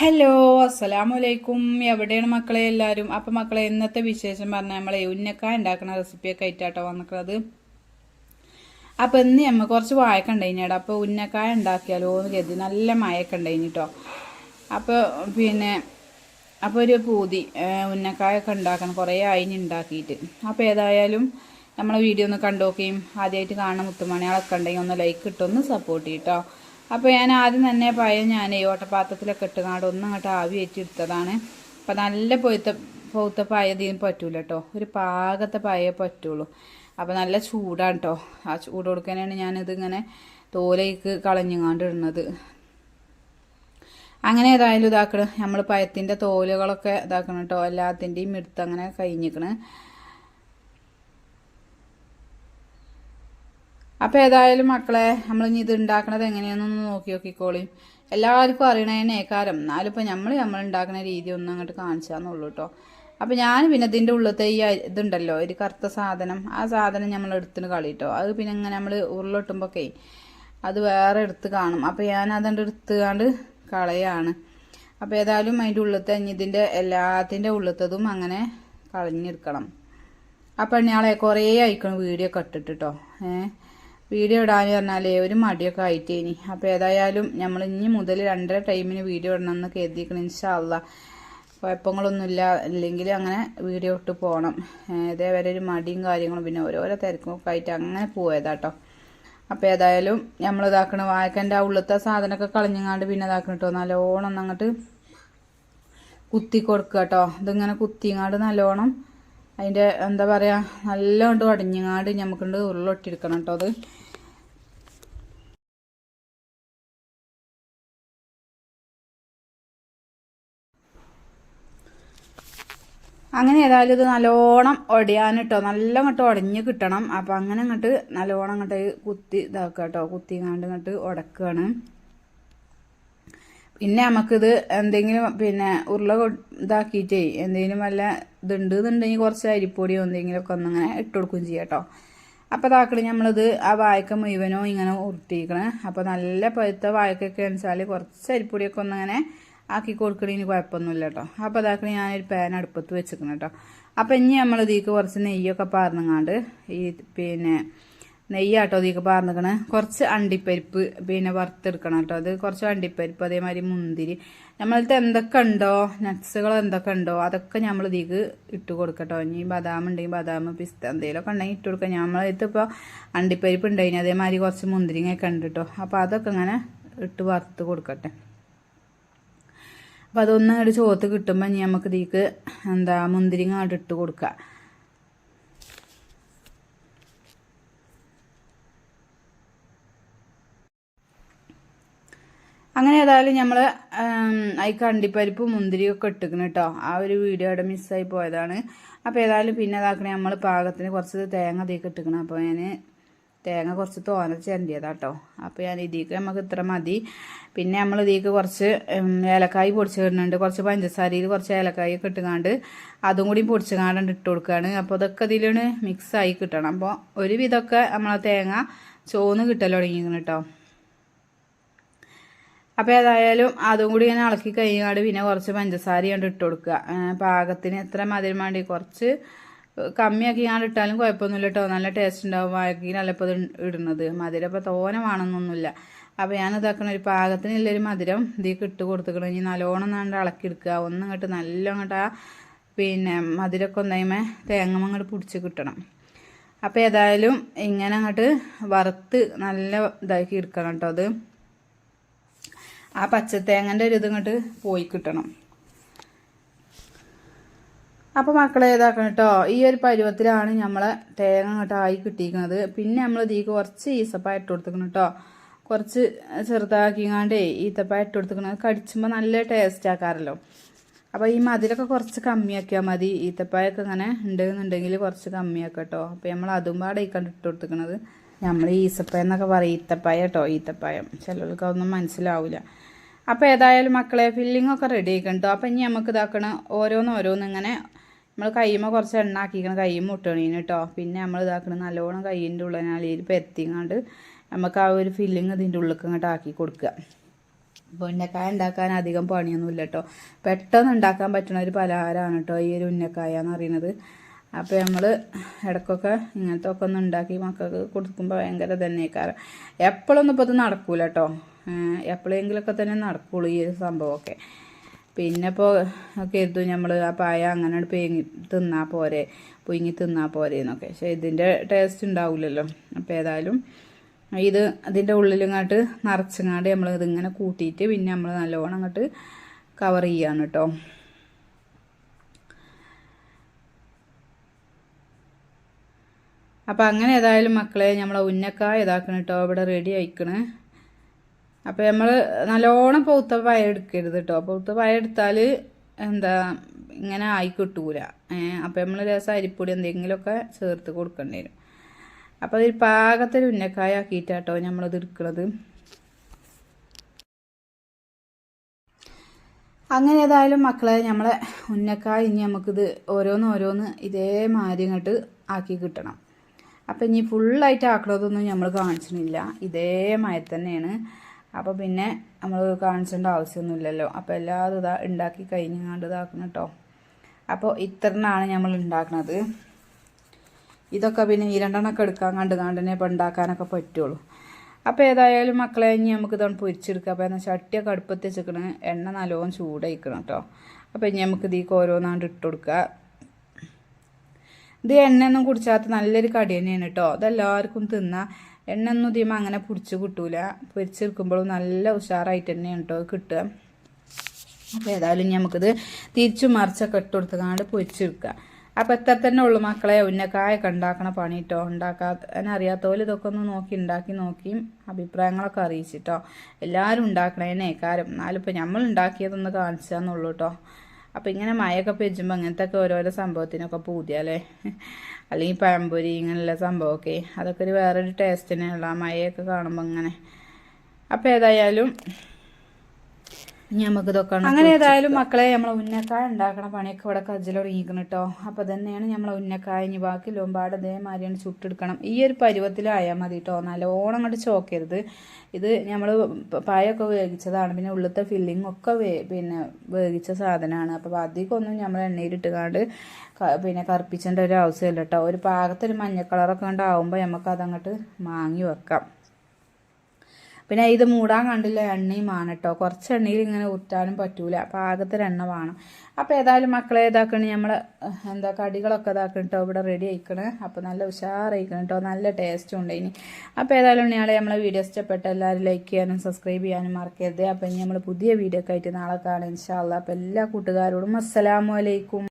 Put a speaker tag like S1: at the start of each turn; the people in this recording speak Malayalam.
S1: ഹലോ അസ്സലാമു അലൈക്കും എവിടെയാണ് മക്കളെ എല്ലാവരും? അപ്പം മക്കളെ ഇന്നത്തെ വിശേഷം പറഞ്ഞാൽ നമ്മളെ ഉന്നക്കായ ഉണ്ടാക്കുന്ന റെസിപ്പിയൊക്കെ ആയിട്ടാട്ടോ വന്നിട്ടുള്ളത്. അപ്പം ഇന്ന് നമ്മൾ കുറച്ച് വാഴക്ക ഉണ്ടായിനേടാ. അപ്പോൾ ഉന്നക്കായ ഉണ്ടാക്കിയാലോ എന്ന് കരുതി നല്ല മഴയൊക്കെ ഉണ്ടായിന് അപ്പോൾ പിന്നെ അപ്പോൾ ഒരു പൂതി ഉന്നക്കായൊക്കെ ഉണ്ടാക്കണം. കുറേ അയിന് ഉണ്ടാക്കിയിട്ട്. അപ്പോൾ ഏതായാലും നമ്മളെ വീഡിയോ ഒന്ന് കണ്ടോക്കുകയും ആദ്യമായിട്ട് കാണുന്ന മുത്തുമണികളൊക്കെ ഉണ്ടെങ്കിൽ ഒന്ന് ലൈക്ക് ഇട്ടൊന്ന് സപ്പോർട്ട് ചെയ്യട്ടോ അപ്പോൾ ഞാൻ ആദ്യം തന്നെ പഴയ ഞാൻ ഓട്ടപാത്രത്തിലൊക്കെ ഇട്ടുകാണ്ട് ഒന്നും അങ്ങോട്ട് ആവി വെച്ചെടുത്തതാണ് അപ്പോൾ നല്ല പൊയ്ത്ത പൗത്ത പായ ഇതിന് പറ്റൂല കേട്ടോ ഒരു പാകത്തെ പായേ പറ്റുള്ളൂ. അപ്പോൾ നല്ല ചൂടാണ് കേട്ടോ ആ ചൂട് കൊടുക്കാനാണ് ഞാനിത് ഇങ്ങനെ തോലേക്ക് കളഞ്ഞുങ്ങാണ്ട് ഇടുന്നത്. അങ്ങനെ ഏതായാലും ഇതാക്കണം. നമ്മൾ പഴത്തിന്റെ തോലുകളൊക്കെ ഇതാക്കണം കേട്ടോ എല്ലാത്തിന്റെയും എടുത്ത് അങ്ങനെ കഴിഞ്ഞിക്കണ്. അപ്പോൾ ഏതായാലും മക്കളെ നമ്മൾ ഇനി ഇത് ഉണ്ടാക്കണത് എങ്ങനെയാണെന്നൊന്ന് നോക്കി നോക്കിക്കോളി. എല്ലാവർക്കും അറിയണേനേക്കാരം. എന്നാലും ഇപ്പോൾ നമ്മൾ നമ്മൾ ഉണ്ടാക്കുന്ന രീതി ഒന്നും അങ്ങോട്ട് കാണിച്ചാന്നുള്ളൂ കേട്ടോ അപ്പോൾ ഞാൻ പിന്നെ ഇതിന്റെ ഉള്ളത്തെ ഈ ഇതുണ്ടല്ലോ ഒരു കറുത്ത സാധനം. ആ സാധനം നമ്മൾ എടുത്തിന് കളി കേട്ടോ അത് പിന്നെ ഇങ്ങനെ നമ്മൾ ഉരുളൊട്ടുമ്പോഴൊക്കെ അത് വേറെ എടുത്ത് കാണും. അപ്പോൾ ഞാൻ അതുകൊണ്ട് എടുത്തുകാണ്ട് കളയാണ്. അപ്പോൾ ഏതായാലും അതിന്റെ ഉള്ളത്തെ ഇതിന്റെ എല്ലാത്തിന്റെ ഉള്ളത്തതും അങ്ങനെ കളഞ്ഞെടുക്കണം. അപ്പം ഞാളെ കുറേ അയക്കണം വീഡിയോ ഒക്കെ ഇട്ടിട്ട് ഏഹ് വീഡിയോ ഇടാന്ന് പറഞ്ഞാലേ ഒരു മടിയൊക്കെ ആയിട്ടേനി. അപ്പോൾ ഏതായാലും നമ്മൾ ഇനി മുതൽ രണ്ടര ടൈമിന് വീഡിയോ ഇടണമെന്ന് കരുതിക്കണം ഇൻഷാല്ല കുഴപ്പങ്ങളൊന്നുമില്ല. അല്ലെങ്കിൽ അങ്ങനെ വീഡിയോ ഇട്ട് പോകണം ഇതേവരെ ഒരു മടിയും കാര്യങ്ങളും പിന്നെ ഓരോരോ തിരക്കുമൊക്കെ ആയിട്ട് അങ്ങനെ പോയതാട്ടോ അപ്പോൾ ഏതായാലും നമ്മൾ ഇതാക്കണ. വായക്കന്റെ ആ ഉള്ളത്തെ സാധനമൊക്കെ കളഞ്ഞങ്ങാണ്ട് പിന്നെ ഇതാക്കണം കേട്ടോ നല്ലോണം അങ്ങോട്ട് കുത്തി കൊടുക്കുക കേട്ടോ ഇതിങ്ങനെ കുത്തിങ്ങാണ്ട് നല്ലോണം അതിന്റെ എന്താ പറയുക നല്ലോണ്ട് അടിഞ്ഞങ്ങാണ്ട് നമുക്കുണ്ട് ഉരുളൊട്ടിരിക്കണം കേട്ടോ അത്. അങ്ങനെ ഏതായാലും ഇത് നല്ലോണം ഒടിയാൻ കേട്ടോ നല്ല അങ്ങോട്ട് ഉടഞ്ഞ് കിട്ടണം. അപ്പം അങ്ങനെ അങ്ങോട്ട് നല്ലോണം അങ്ങോട്ട് കുത്തി ഇതാക്കുക കേട്ടോ കുത്തിങ്ങാണ്ട് അങ്ങോട്ട് ഉടക്കുകയാണ് പിന്നെ നമുക്കിത് എന്തെങ്കിലും പിന്നെ ഉരുള ഇതാക്കിയിട്ടേ എന്തെങ്കിലും വല്ല ഇതുണ്ട് കുറച്ച് അരിപ്പൊടിയോ എന്തെങ്കിലുമൊക്കെ ഒന്നിങ്ങനെ ഇട്ട് കൊടുക്കുകയും ചെയ്യാം കേട്ടോ. അപ്പോൾ താക്കളി നമ്മളിത് ആ വായക്ക മുഴുവനോ ഇങ്ങനെ ഉരുട്ടിയിരിക്കണേ അപ്പോൾ നല്ല പഴുത്ത വായക്കൊക്കെ വെച്ചാൽ കുറച്ച് അരിപ്പൊടിയൊക്കെ ഒന്നിങ്ങനെ ആക്കി കൊടുക്കണതിന് കുഴപ്പമൊന്നുമില്ല കേട്ടോ. അപ്പോൾ ഇതാക്കണ ഞാനൊരു പാൻ അടുപ്പത്ത് വെച്ചിരിക്കണം കേട്ടോ. അപ്പോൾ ഇനി നമ്മൾ ഇതിലേക്ക് കുറച്ച് നെയ്യൊക്കെ പാർന്നങ്ങാണ്ട് ഈ പിന്നെ നെയ്യാട്ടോ ഇതിലേക്ക് പാർന്നിക്കണേ. കുറച്ച് അണ്ടിപ്പരിപ്പ് പിന്നെ വറുത്തെടുക്കണം കേട്ടോ. അത് കുറച്ച് അണ്ടിപ്പരിപ്പ് അതേമാതിരി മുന്തിരി. നമ്മളത് എന്തൊക്കെ ഉണ്ടോ നട്ട്സുകൾ എന്തൊക്കെ ഉണ്ടോ അതൊക്കെ നമ്മൾ ഇതിലേക്ക് ഇട്ട് കൊടുക്കട്ടോ. ഇനി ബദാം ഉണ്ടെങ്കിൽ ബദാം പിസ്ത എന്തെങ്കിലുമൊക്കെ ഉണ്ടെങ്കിൽ ഇട്ട് കൊടുക്കാം. നമ്മളത് ഇപ്പോൾ അണ്ടിപ്പരിപ്പ് ഉണ്ടായിന് അതേമാതിരി കുറച്ച് മുന്തിരിങ്ങയൊക്കെ ഉണ്ട് കേട്ടോ. അപ്പോൾ അതൊക്കെ ഇങ്ങനെ ഇട്ട് വറുത്ത് കൊടുക്കട്ടെ. അപ്പോൾ അതൊന്നും അങ്ങോട്ട് ചോത്ത് കിട്ടുമ്പോൾ ഇനി നമുക്ക് ഇതിലേക്ക് എന്താ മുന്തിരിങ്ങ അങ്ങോട്ട് ഇട്ട് കൊടുക്കുക അങ്ങനെ ഏതായാലും നമ്മൾ ഈ കണ്ടിപ്പരിപ്പ് മുന്തിരിയൊക്കെ ഇട്ടിക്കണം കേട്ടോ ആ ഒരു വീഡിയോ അവിടെ മിസ്സായി പോയതാണ്. അപ്പോൾ ഏതായാലും പിന്നെ ഇതാക്കണേ നമ്മൾ പാകത്തിന് കുറച്ച് തേങ്ങ ഇതിലേക്ക് ഇട്ടിക്കണം. അപ്പോൾ ഞാൻ തേങ്ങ കുറച്ച് തോന ചേരണ്ടിയതാ കേട്ടോ അപ്പോൾ ഞാൻ ഇതിലേക്ക് നമുക്ക് ഇത്ര മതി. പിന്നെ നമ്മൾ ഇതിലേക്ക് കുറച്ച് ഏലക്കായ് പൊടിച്ച് കുറച്ച് പഞ്ചസാരയിൽ കുറച്ച് ഏലക്കായ് ഒക്കെ ഇട്ടുകാണ്ട് അതും കൂടി പൊടിച്ചുകാണ്ട് ഇട്ട് കൊടുക്കുകയാണ് അപ്പോൾ അതൊക്കെ ഇതിലാണ് മിക്സായി കിട്ടണം. അപ്പോൾ ഒരുവിധമൊക്കെ നമ്മളെ തേങ്ങ ചോന്ന് കിട്ടൽ തുടങ്ങിയിരിക്കണം കേട്ടോ അപ്പോൾ ഏതായാലും അതും കൂടി ഇങ്ങനെ ഇളക്കി കഴിഞ്ഞാൽ പിന്നെ കുറച്ച് പഞ്ചസാര കൊണ്ട് ഇട്ട് കൊടുക്കുക. പാകത്തിന് എത്ര മധുരം വേണ്ടി കുറച്ച് കമ്മിയാക്കി ഞാൻ ഇട്ടാലും കുഴപ്പമൊന്നുമില്ല കേട്ടോ. നല്ല ടേസ്റ്റ് ഉണ്ടാവും വാഴക്കിനല്ല ഇപ്പോൾ ഇടുന്നത്. മധുരം ഇപ്പോൾ തോനമാണെന്നൊന്നുമില്ല അപ്പോൾ ഞാൻ ഇതാക്കണ ഒരു പാകത്തിനുള്ളൊരു മധുരം ഇതിലേക്ക് ഇട്ട് കൊടുത്തുക്കണം. ഇനി നല്ലോണം നാണ്ട് ഇളക്കി എടുക്കുക. ഒന്നും ഇങ്ങോട്ട് നല്ല അങ്ങോട്ട് ആ പിന്നെ മധുരമൊക്കെ ഒന്നായ്മേ തേങ്ങ അങ്ങോട്ട് പിടിച്ച് കിട്ടണം. അപ്പോൾ ഏതായാലും ഇങ്ങനെ അങ്ങോട്ട് വറുത്ത് നല്ല ഇതാക്കി എടുക്കണം കേട്ടോ അത്. ആ പച്ചത്തേങ്ങന്റെ ഒരു ഇത് ഇങ്ങോട്ട് പോയി കിട്ടണം. അപ്പോൾ മക്കളെ ഇതാക്കണം കേട്ടോ. ഈ ഒരു പരുവത്തിലാണ് നമ്മളെ തേങ്ങ അങ്ങോട്ട് ആയി കിട്ടിയിരിക്കുന്നത്. പിന്നെ നമ്മൾ ഇതീ കുറച്ച് ഈസപ്പായ ഇട്ട് കൊടുത്തിക്കണം കേട്ടോ. കുറച്ച് ചെറുതാക്കിങ്ങാണ്ടേ ഈത്തപ്പായ ഇട്ട് കൊടുത്തിക്കണം കടിച്ചുമ്പോൾ നല്ല ടേസ്റ്റ് ആക്കാറല്ലോ. അപ്പോൾ ഈ മതിലൊക്കെ കുറച്ച് കമ്മിയാക്കിയാൽ മതി. ഈത്തപ്പായൊക്കെ ഇങ്ങനെ ഉണ്ടെന്നുണ്ടെങ്കിൽ കുറച്ച് കമ്മിയാക്കാം കേട്ടോ. അപ്പോൾ നമ്മൾ അതും പാടെ ഈ കണ്ടിട്ട് കൊടുത്തിക്കണത് നമ്മൾ ഈസപ്പായ എന്നൊക്കെ പറയും. ഈത്തപ്പായ കേട്ടോ ഈത്തപ്പായം ചിലർക്കൊന്നും മനസ്സിലാവില്ല അപ്പോൾ ഏതായാലും മക്കളെ ഫില്ലിംഗ് ഒക്കെ റെഡി ആക്കണം കേട്ടോ അപ്പം ഇനി നമുക്ക് ഇതാക്കണം ഓരോന്ന് ഓരോന്ന് ഇങ്ങനെ നമ്മൾ കയ്യുമ്പോൾ കുറച്ച് എണ്ണ ആക്കിക്കണം കയ്യുമ്പോൾ മുട്ടണീന് കേട്ടോ പിന്നെ നമ്മൾ ഇതാക്കണം നല്ലോണം കയ്യിന്റെ ഉള്ളിൽ പെരത്തിങ്ങാണ്ട് നമുക്ക് ആ ഒരു ഫില്ലിങ് ഇതിന്റെ ഉള്ളിൽ ഇങ്ങോട്ട് ആക്കി കൊടുക്കുക അപ്പോൾ ഉന്നക്കായ ഉണ്ടാക്കാൻ അധികം പണിയൊന്നുമില്ല കേട്ടോ പെട്ടെന്ന് ഉണ്ടാക്കാൻ പറ്റുന്ന ഒരു പലഹാരമാണ് കേട്ടോ ഈ ഒരു ഉന്നക്കായ എന്ന് പറയുന്നത്. അപ്പോൾ നമ്മൾ ഇടയ്ക്കൊക്കെ ഇങ്ങനത്തെ ഒക്കെ ഒന്ന് ഉണ്ടാക്കി മക്കൾക്ക് കൊടുക്കുമ്പോൾ ഭയങ്കര തന്നെക്കാരം എപ്പോഴൊന്നും ഇപ്പോൾ ഇത് നടക്കൂല കേട്ടോ എപ്പോഴെങ്കിലുമൊക്കെ തന്നെ നടക്കുള്ളൂ ഈ ഒരു സംഭവമൊക്കെ. പിന്നെ ഇപ്പോൾ കരുതും നമ്മൾ ആ പായ അങ്ങനെ പേങ്ങി തിന്നാൽ പോരെ പുഴുങ്ങി തിന്നാൽ പോരെ എന്നൊക്കെ. പക്ഷേ ഇതിന്റെ ടേസ്റ്റ് ഉണ്ടാവില്ലല്ലോ അപ്പോൾ ഏതായാലും ഇത് അതിന്റെ ഉള്ളിലിങ്ങോട്ട് നിറച്ചങ്ങാണ്ട് നമ്മൾ ഇതിങ്ങനെ കൂട്ടിയിട്ട് പിന്നെ നമ്മൾ നല്ലോണം അങ്ങോട്ട് കവർ ചെയ്യാണ് കേട്ടോ അപ്പം അങ്ങനെ ഏതായാലും മക്കളെ നമ്മളെ ഉന്നക്കായ ഇതാക്കണം കേട്ടോ ഇവിടെ റെഡി ആയിക്കണ്. അപ്പം നമ്മൾ നല്ലോണം പൗത്ത പായ എടുക്കരുത് കേട്ടോ പൗത്ത പായ എടുത്താൽ എന്താ ഇങ്ങനെ ആയി കിട്ടൂല. അപ്പം നമ്മൾ രസം അരിപ്പൊടി എന്തെങ്കിലുമൊക്കെ ചേർത്ത് കൊടുക്കേണ്ടി വരും. അപ്പോൾ അതിൽ പാകത്തിൽ ഉന്നക്കായ ആക്കിയിട്ടാട്ടോ നമ്മളത് എടുക്കുന്നത് അങ്ങനെ ഏതായാലും മക്കളെ നമ്മളെ ഉന്നക്കായ ഇനി നമുക്കിത് ഓരോന്ന് ഓരോന്ന് ഇതേമാതിരി ഇങ്ങോട്ട് ആക്കി കിട്ടണം. അപ്പം ഇനി ഫുള്ളായിട്ട് ആക്കണതൊന്നും നമ്മൾ കാണിച്ചിട്ടില്ല. ഇതേമാതിരി തന്നെയാണ്. അപ്പോൾ പിന്നെ നമ്മൾ കാണിച്ചേണ്ട ആവശ്യമൊന്നുമില്ലല്ലോ. അപ്പോൾ എല്ലാതും ഇതാ ഉണ്ടാക്കി കഴിഞ്ഞാണ്ട് ഇതാക്കണം കേട്ടോ അപ്പോൾ ഇത്രനാണ് നമ്മൾ ഉണ്ടാക്കുന്നത് ഇതൊക്കെ പിന്നെ ഈ രണ്ടെണ്ണമൊക്കെ എടുക്കാൻ കണ്ട് കണ്ടിനെ ഇപ്പം ഉണ്ടാക്കാനൊക്കെ പറ്റുള്ളൂ. അപ്പോൾ ഏതായാലും മക്കളെ ഇനി നമുക്ക് ഇതാണ് പൊരിച്ചെടുക്കുക അപ്പോൾ എന്നാൽ ചട്ടിയൊക്കെ അടുപ്പത്ത് വെച്ചിക്കണ്. എണ്ണ നല്ലോണം ചൂടായിക്കണം കേട്ടോ അപ്പോൾ ഇനി നമുക്ക് ഇതിലേക്ക് ഓരോന്നാണ്ട് ഇട്ട് കൊടുക്കുക ഇത് എണ്ണയൊന്നും കുടിച്ചാത്ത നല്ലൊരു കടി തന്നെയാണ് കേട്ടോ അതെല്ലാവർക്കും തിന്നാ എണ്ണ ഒന്നും അങ്ങനെ പിടിച്ച് കിട്ടൂല. പൊരിച്ചെടുക്കുമ്പോഴും നല്ല ഉഷാറായിട്ട് തന്നെയാണ് കേട്ടോ കിട്ടുക. അപ്പോൾ ഏതായാലും നമുക്കിത് തിരിച്ചു മറിച്ചൊക്കെ ഇട്ട് കൊടുത്തുകൊണ്ട് പൊരിച്ചെടുക്കുക. അപ്പം എത്ര തന്നെ ഉള്ളു മക്കളെ? ഉന്നക്കായൊക്കെ ഉണ്ടാക്കണ പണി കേട്ടോ ഉണ്ടാക്കാൻ അറിയാത്തപോലെ ഇതൊക്കെ ഒന്ന് നോക്കി ഉണ്ടാക്കി നോക്കി അഭിപ്രായങ്ങളൊക്കെ അറിയിച്ചിട്ടോ എല്ലാവരും ഉണ്ടാക്കണേനെ കാര്യം. എന്നാലും ഇപ്പം നമ്മൾ ഉണ്ടാക്കിയതൊന്ന് കാണിച്ചാന്നുള്ളൂ കേട്ടോ അപ്പം ഇങ്ങനെ മഴയൊക്കെ പെജുമ്പോൾ അങ്ങനത്തെ ഒക്കെ ഓരോരോ സംഭവത്തിനൊക്കെ പൂതിയല്ലേ അല്ലെങ്കിൽ പഴംപൊരി ഇങ്ങനെയുള്ള സംഭവമൊക്കെ. അതൊക്കെ ഒരു വേറൊരു ടേസ്റ്റ് തന്നെയുള്ള മഴയൊക്കെ കാണുമ്പോൾ അങ്ങനെ അപ്പോൾ ഏതായാലും നമുക്ക് ഇതൊക്കെ അങ്ങനെ ഏതായാലും മക്കളെ നമ്മളെ ഉന്നക്കായ ഉണ്ടാക്കണ പണിയൊക്കെ ഇവിടെ കജ്ജിലൊടുങ്ങിക്കണം കേട്ടോ അപ്പോൾ തന്നെയാണ് നമ്മളെ ഉന്നക്കായ ഇനി ബാക്കി ലോമ്പാട് അതേമാതിരിയാണ് ചുട്ടെടുക്കണം. ഈ ഒരു പരുവത്തിലായാൽ മതി കേട്ടോ നല്ലോണം അങ്ങോട്ട് ചോക്കരുത്. ഇത് നമ്മൾ പായൊക്കെ വേവിച്ചതാണ്. പിന്നെ ഉള്ളിലത്തെ ഫില്ലിംഗ് ഒക്കെ പിന്നെ വേവിച്ച സാധനമാണ് അപ്പോൾ അധികമൊന്നും നമ്മൾ എണ്ണയിലിട്ടുകാണ്ട് പിന്നെ കറുപ്പിച്ചേണ്ട ഒരു ആവശ്യമില്ല കേട്ടോ ഒരു പാകത്തൊരു മഞ്ഞ കളറൊക്കെ ഉണ്ടാവുമ്പോൾ നമുക്ക് അതങ്ങോട്ട് മാങ്ങി വെക്കാം. പിന്നെ ഇത് മൂടാൻ കണ്ടില്ല എണ്ണയും ആണ് കേട്ടോ കുറച്ച് എണ്ണയിൽ ഇങ്ങനെ ഊറ്റാനും പറ്റൂല. പാകത്തിൽ എണ്ണ വേണം. അപ്പോൾ ഏതായാലും മക്കളെ ഇതാക്കണ. നമ്മൾ എന്താ കടികളൊക്കെ ഇതാക്കണം കേട്ടോ ഇവിടെ റെഡി ആയിക്കണേ. അപ്പോൾ നല്ല ഉഷാറായിക്കണം കേട്ടോ നല്ല ടേസ്റ്റും ഉണ്ട് ഇനി അപ്പോൾ ഏതായാലും ഇയാളെ നമ്മളെ വീഡിയോ ഇഷ്ടപ്പെട്ട എല്ലാവരും ലൈക്ക് ചെയ്യാനും സബ്സ്ക്രൈബ് ചെയ്യാനും മറക്കരുത്. അപ്പോൾ ഇനി നമ്മൾ പുതിയ വീഡിയോ ഒക്കെ ആയിട്ട് നാളെ കാണാം. ഇൻഷാല്ല അപ്പോൾ എല്ലാ കൂട്ടുകാരോടും അസ്സലാമു അലൈക്കും.